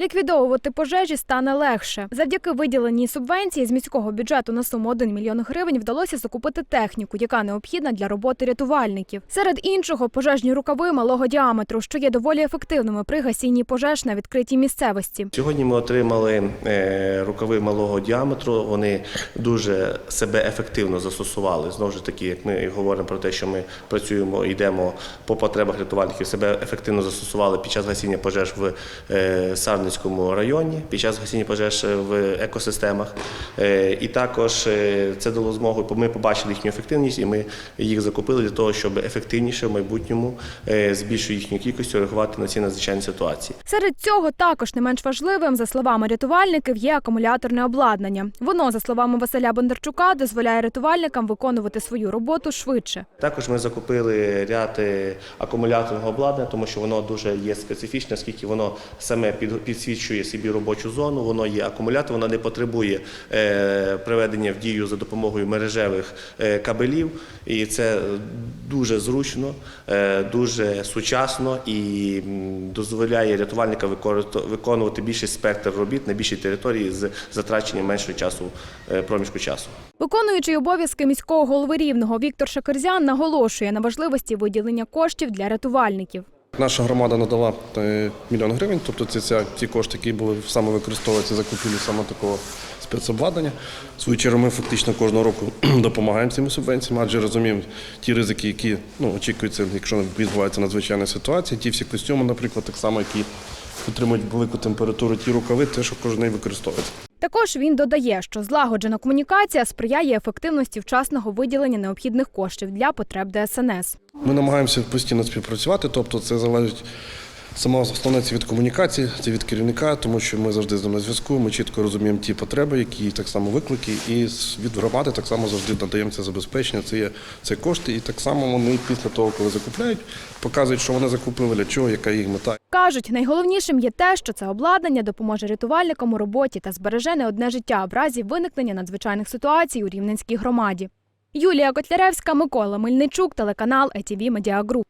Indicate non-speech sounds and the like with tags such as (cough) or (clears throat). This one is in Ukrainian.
Ліквідовувати пожежі стане легше. Завдяки виділеній субвенції з міського бюджету на суму 1 мільйон гривень вдалося закупити техніку, яка необхідна для роботи рятувальників. Серед іншого, пожежні рукави малого діаметру, що є доволі ефективними при гасінні пожеж на відкритій місцевості. Сьогодні ми отримали е, рукави малого діаметру. Вони дуже себе ефективно застосували. Знову ж таки, як ми говоримо про те, що ми працюємо, йдемо по потребах рятувальників, себе ефективно застосували під час гасіння пожеж в е, Сарницькому районі, під час гасіння пожеж в екосистемах. Е, І також е, це дало змогу, ми побачили їхню ефективність, і ми їх закупили для того, щоб ефективніше в майбутньому е, з більшою їхньою кількістю реагувати на ці надзвичайні ситуації. Серед цього також не менш важливим, за словами рятувальників, є акумуляторне обладнання. Воно, за словами Василя Бондарчука, дозволяє рятувальникам виконувати свою роботу швидше. Також ми закупили ряд е, акумуляторного обладнання, тому що воно дуже є специфічне, оскільки воно саме під- підсвічує собі робочу зону, воно є акумулятор, воно не потребує е, приведення в дію за допомогою мережевих е, кабелів. І це дуже зручно, е, дуже сучасно і дозволяє рятувальникам використо- виконувати більший спектр робіт на більшій території з затраченням меншого часу проміжку часу. Виконуючий обов'язки міського голови рівного Віктор Шакерзян наголошує на важливості виділення коштів для рятувальників. Наша громада надала е, мільйон гривень, тобто це ця, ті кошти, які були саме використовуватися закупівлі саме такого спецобладнання. В свою чергу ми фактично кожного року (clears throat) допомагаємо цими субвенціями, адже розуміємо ті ризики, які ну, очікуються, якщо відбувається надзвичайна ситуація. Ті всі костюми, наприклад, так само, які підтримують велику температуру, ті рукави, те, що кожен використовується. Також він додає, що злагоджена комунікація сприяє ефективності вчасного виділення необхідних коштів для потреб ДСНС. Ми намагаємося постійно співпрацювати, тобто це залежить саме основне це від комунікації, це від керівника, тому що ми завжди з ним на зв'язку. Ми чітко розуміємо ті потреби, які так само виклики, і від громади так само завжди надаємо це забезпечення. Це є це кошти, і так само вони після того, коли закупляють, показують, що вони закупили, для чого, яка їх мета. Кажуть, найголовнішим є те, що це обладнання допоможе рятувальникам у роботі та збереже не одне життя в разі виникнення надзвичайних ситуацій у Рівненській громаді. Юлія Котляревська, Микола Мельничук, телеканал ЕТВ Медіагруп.